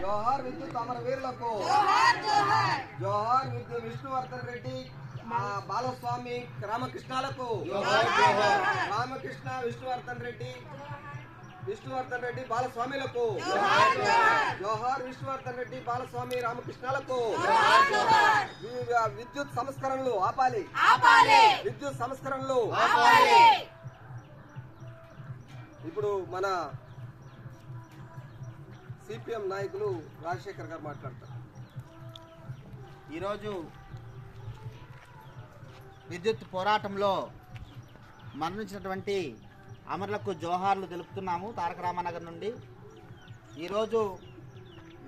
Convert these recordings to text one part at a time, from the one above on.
జోహార్ విద్యుత్ అమరవీరులకు జోహార్ విద్యుత్ విష్ణువర్ధన్ రెడ్డి ఆ, బాలస్వామి రామకృష్ణాలకు. రామకృష్ణ విష్ణువర్ధన్ రెడ్డి విష్ణువర్ధన్ రెడ్డి బాలస్వామిలకు. జోహార్ విష్ణువర్ధన్ రెడ్డి బాలస్వామి రామకృష్ణాలకు. విద్యుత్ సంస్కరణలు ఆపాలి. విద్యుత్ సంస్కరణలు ఇప్పుడు మన సిపిఎం నాయకులు రాజశేఖర్ గారు మాట్లాడతారు. ఈరోజు విద్యుత్ పోరాటంలో మరణించినటువంటి అమరులకు జోహార్లు తెలుపుతున్నాము తారక రామానగర్ నుండి. ఈరోజు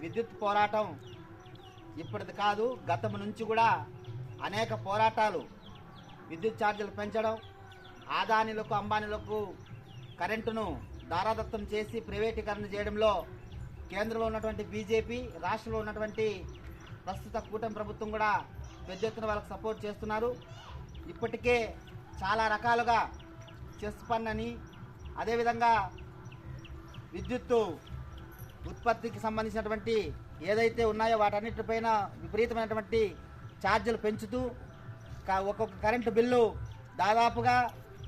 విద్యుత్ పోరాటం ఇప్పటిది కాదు గతం నుంచి కూడా అనేక పోరాటాలు విద్యుత్ ఛార్జీలు పెంచడం ఆదానీలకు అంబానీలకు కరెంటును దారాదత్తం చేసి ప్రైవేటీకరణ చేయడంలో కేంద్రంలో ఉన్నటువంటి బీజేపీ రాష్ట్రంలో ఉన్నటువంటి ప్రస్తుత కూటమి ప్రభుత్వం కూడా పెద్ద ఎత్తున వాళ్ళకి సపోర్ట్ చేస్తున్నారు. ఇప్పటికే చాలా రకాలుగా చెస్ ఫండ్ అని అదేవిధంగా విద్యుత్తు ఉత్పత్తికి సంబంధించినటువంటి ఏదైతే ఉన్నాయో వాటన్నిటిపైన విపరీతమైనటువంటి ఛార్జీలు పెంచుతూ ఒక్కొక్క కరెంటు బిల్లు దాదాపుగా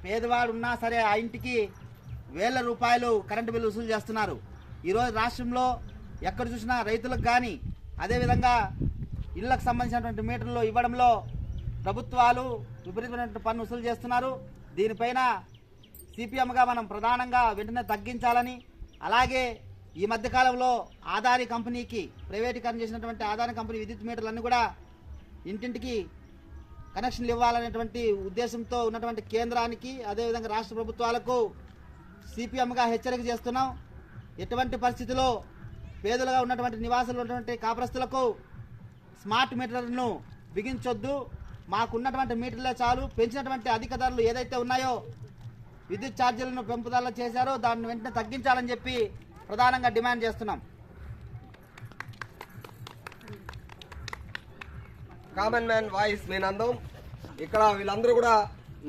పేదవాడు ఉన్నా సరే ఆ ఇంటికి వేల రూపాయలు కరెంటు బిల్లు వసూలు చేస్తున్నారు. ఈరోజు రాష్ట్రంలో ఎక్కడ చూసినా రైతులకు కానీ అదేవిధంగా ఇళ్ళకు సంబంధించినటువంటి మీటర్లు ఇవ్వడంలో ప్రభుత్వాలు విపరీతమైనటువంటి పన్ను వసూలు చేస్తున్నారు. దీనిపైన సిపిఎంగా మనం ప్రధానంగా వెంటనే తగ్గించాలని అలాగే ఈ మధ్యకాలంలో ఆదాని కంపెనీకి ప్రైవేటీకరణ చేసినటువంటి ఆదాని కంపెనీ విద్యుత్ మీటర్లన్నీ కూడా ఇంటింటికి కనెక్షన్లు ఇవ్వాలనేటువంటి ఉద్దేశంతో ఉన్నటువంటి కేంద్రానికి అదేవిధంగా రాష్ట్ర ప్రభుత్వాలకు సిపిఎంగా హెచ్చరిక చేస్తున్నాం. ఎటువంటి పరిస్థితిలో పేదలుగా ఉన్నటువంటి నివాసులు ఉన్నటువంటి కాపురస్తులకు స్మార్ట్ మీటర్లను బిగించొద్దు. మాకున్నటువంటి మీటర్లే చాలు. పెంచినటువంటి అధిక ధరలు ఏదైతే ఉన్నాయో విద్యుత్ ఛార్జీలను పెంపుదల చేశారో దాన్ని వెంటనే తగ్గించాలని చెప్పి ప్రధానంగా డిమాండ్ చేస్తున్నాం. కామన్ మ్యాన్ వాయిస్ మీనందం ఇక్కడ వీళ్ళందరూ కూడా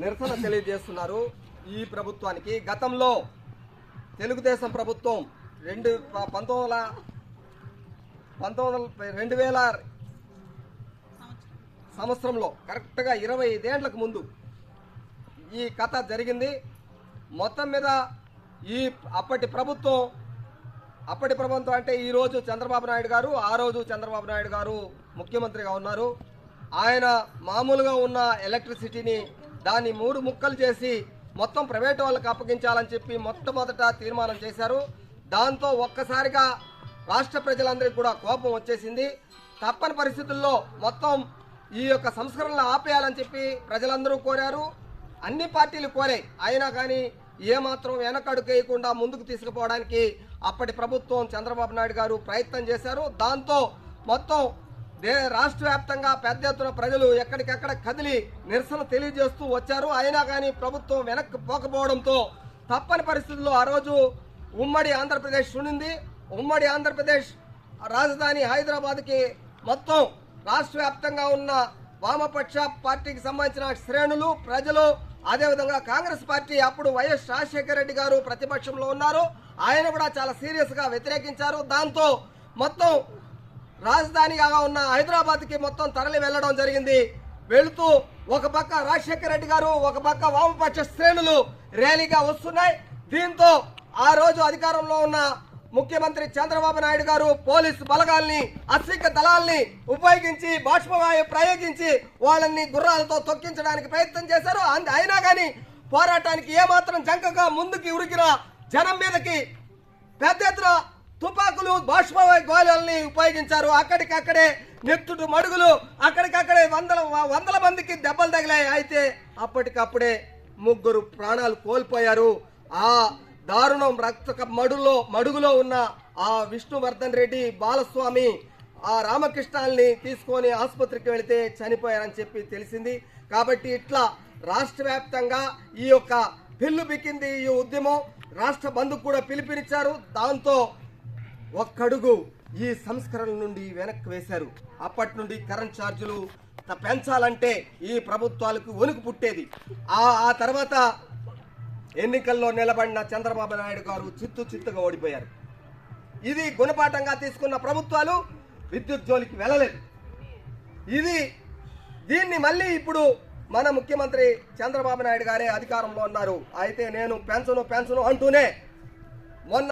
నిరసన తెలియజేస్తున్నారు ఈ ప్రభుత్వానికి. గతంలో తెలుగుదేశం ప్రభుత్వం రెండు ప- పంతొమ్మిది వందల పంతొమ్మిది వందల రెండు వేల సంవత్సరంలో కరెక్ట్గా ఇరవై ఐదేళ్ళకు ముందు ఈ కథ జరిగింది. మొత్తం మీద ఈ అప్పటి ప్రభుత్వం అప్పటి ప్రభుత్వం అంటే ఈ రోజు చంద్రబాబు నాయుడు గారు ఆ రోజు చంద్రబాబు నాయుడు గారు ముఖ్యమంత్రిగా ఉన్నారు. ఆయన మామూలుగా ఉన్న ఎలక్ట్రిసిటీని దాన్ని మూడు ముక్కలు చేసి మొత్తం ప్రైవేట్ వాళ్ళకి అప్పగించాలని చెప్పి మొట్టమొదట తీర్మానం చేశారు. దాంతో ఒక్కసారిగా రాష్ట్ర ప్రజలందరికీ కూడా కోపం వచ్చేసింది. తప్పని పరిస్థితుల్లో మొత్తం ఈ యొక్క సంస్కరణలు ఆపేయాలని చెప్పి ప్రజలందరూ కోరారు. అన్ని పార్టీలు కోరాయి. అయినా కానీ ఏమాత్రం వెనకడుకేయకుండా ముందుకు తీసుకుపోవడానికి అప్పటి ప్రభుత్వం చంద్రబాబు నాయుడు గారు ప్రయత్నం చేశారు. దాంతో మొత్తం రాష్ట్ర వ్యాప్తంగా పెద్ద ఎత్తున ప్రజలు ఎక్కడికెక్కడ కదిలి నిరసన తెలియజేస్తూ వచ్చారు. అయినా కానీ ప్రభుత్వం వెనక్కి పోకపోవడంతో తప్పని పరిస్థితుల్లో ఆ రోజు ఉమ్మడి ఆంధ్రప్రదేశ్ ఉండింది ఉమ్మడి ఆంధ్రప్రదేశ్ రాజధాని హైదరాబాద్కి మొత్తం రాష్ట్ర వ్యాప్తంగా ఉన్న వామపక్ష పార్టీకి సంబంధించిన శ్రేణులు ప్రజలు అదేవిధంగా కాంగ్రెస్ పార్టీ అప్పుడు వైఎస్ రాజశేఖర రెడ్డి గారు ప్రతిపక్షంలో ఉన్నారు. ఆయన కూడా చాలా సీరియస్గా వ్యతిరేకించారు. దాంతో మొత్తం రాజధానిగా ఉన్న హైదరాబాద్కి మొత్తం తరలి వెళ్ళడం జరిగింది. వెళుతూ ఒక పక్క రాజశేఖర రెడ్డి గారు ఒక పక్క వామపక్ష శ్రేణులు ర్యాలీగా వస్తున్నాయి. దీంతో ఆ రోజు అధికారంలో ఉన్న ముఖ్యమంత్రి చంద్రబాబు నాయుడు గారు పోలీసు బలగాల్ని అశ్విక దళాల్ని ఉపయోగించి బాష్పవాయు ప్రయోగించి వాళ్ళని గుర్రాలతో తొక్కించడానికి ప్రయత్నం చేశారు. అంద- అయినా కానీ పోరాటానికి ఏమాత్రం జంకగా ముందుకి ఉరికిన జనం మీదకి పెద్ద ఎత్తున తుపాకులు బాష్పవాయు ఉపయోగించారు. అక్కడికక్కడే నెత్తుడు మడుగులు అక్కడికక్కడే వందల వందల మందికి దెబ్బలు తగిలాయి. అయితే అప్పటికప్పుడే ముగ్గురు ప్రాణాలు కోల్పోయారు. ఆ దారుణం రక్త మడులో మడుగులో ఉన్న ఆ విష్ణువర్ధన్ రెడ్డి బాలస్వామి ఆ రామకృష్ణాల్ని తీసుకొని ఆసుపత్రికి వెళితే చనిపోయారని చెప్పి తెలిసింది. కాబట్టి ఇట్లా రాష్ట్ర వ్యాప్తంగా ఈ యొక్క పిల్లు బిక్కింది ఈ ఉద్యమం. రాష్ట్ర బంధుకు కూడా పిలుపునిచ్చారు. దాంతో ఒక్కడుగు ఈ సంస్కరణ నుండి వెనక్కి వేశారు. అప్పటి నుండి కరెంట్ ఛార్జీలు పెంచాలంటే ఈ ప్రభుత్వాలకు వణుకు పుట్టేది. ఆ ఆ తర్వాత ఎన్నికల్లో నిలబడిన చంద్రబాబు నాయుడు గారు చిత్తు చిత్తుగా ఓడిపోయారు. ఇది గుణపాఠంగా తీసుకున్న ప్రభుత్వాలు విద్యుత్ జోలికి వెళ్ళలేదు. ఇది దీన్ని మళ్ళీ ఇప్పుడు మన ముఖ్యమంత్రి చంద్రబాబు నాయుడు గారే అధికారంలో ఉన్నారు. అయితే నేను పెన్షను పెన్షను అంటూనే మొన్న